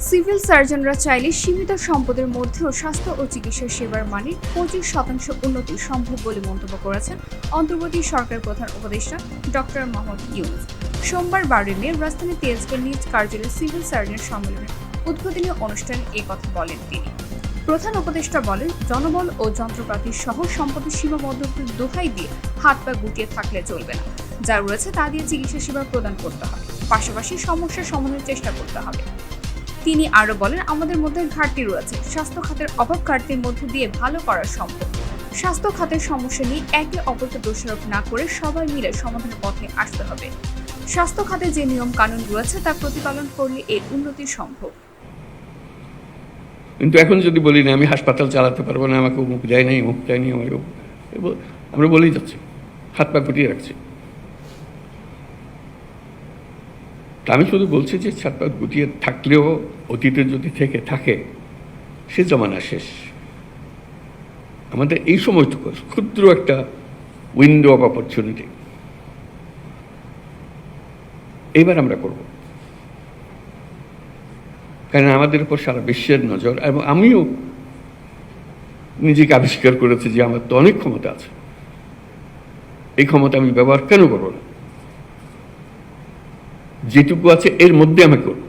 Civil সার্জনরা চাইলে সীমিত সম্পদের মধ্যেও স্বাস্থ্য ও চিকিৎসা সেবার মানের পঁচিশ শতাংশ উন্নতি সম্ভব বলে মন্তব্য করেছেন অন্তর্বর্তী সরকার প্রধান উপদেষ্টা ডক্টর মোহাম্মদ ইউনুস। সোমবার বারোই মে রাজধানী তেজগাঁও নিজ কার্যালয়ে সিভিল সার্জন সম্মেলনের উদ্বোধনী অনুষ্ঠানে এ কথা বলেন তিনি। প্রধান উপদেষ্টা বলেন, জনবল ও যন্ত্রপাতি সহ সম্পদের সীমাবদ্ধতার দোহাই দিয়ে হাত পা গুটিয়ে থাকলে চলবে না। যা রয়েছে তা দিয়ে চিকিৎসা সেবা প্রদান করতে হবে। পাশাপাশি সমস্যা সমাধানের চেষ্টা করতে হবে। তিনি আরও বলেন, আমাদের মধ্যে ঘাটতি রয়েছে। স্বাস্থ্য খাতের অভাব ঘাটতির মধ্যে দিয়ে ভালো করা সম্ভব। স্বাস্থ্য খাতের সমস্যা নিয়ে একে অপরকে দোষারোপ না করে সবাই মিলে সমাধানের পথে আসতে হবে। স্বাস্থ্য খাতে যে নিয়ম কানুন রয়েছে, তা প্রতিপালন করলে এর উন্নতি সম্ভব। কিন্তু এখন যদি বলি না, আমি হাসপাতাল চালাতে পারব না, আমাকে অমুক যায় নাই, অমুক যায় নি আমার আমরা বলেই যাচ্ছি। হাত পা গুটিয়ে রাখছি তা আমি শুধু বলছি যে হাত পা গুটিয়ে থাকলেও অতীতে যদি থেকে থাকে, সে জমানা শেষ। আমাদের এই সময়টুকু ক্ষুদ্র একটা উইন্ডো অফ অপরচুনিটি এইবার আমরা করব। কারণ আমাদের উপর সারা বিশ্বের নজর, এবং আমিও নিজেকে আবিষ্কার করেছি যে আমার তো অনেক ক্ষমতা আছে। এই ক্ষমতা আমি ব্যবহার কেন করব না? যেটুকু আছে এর মধ্যে আমি করব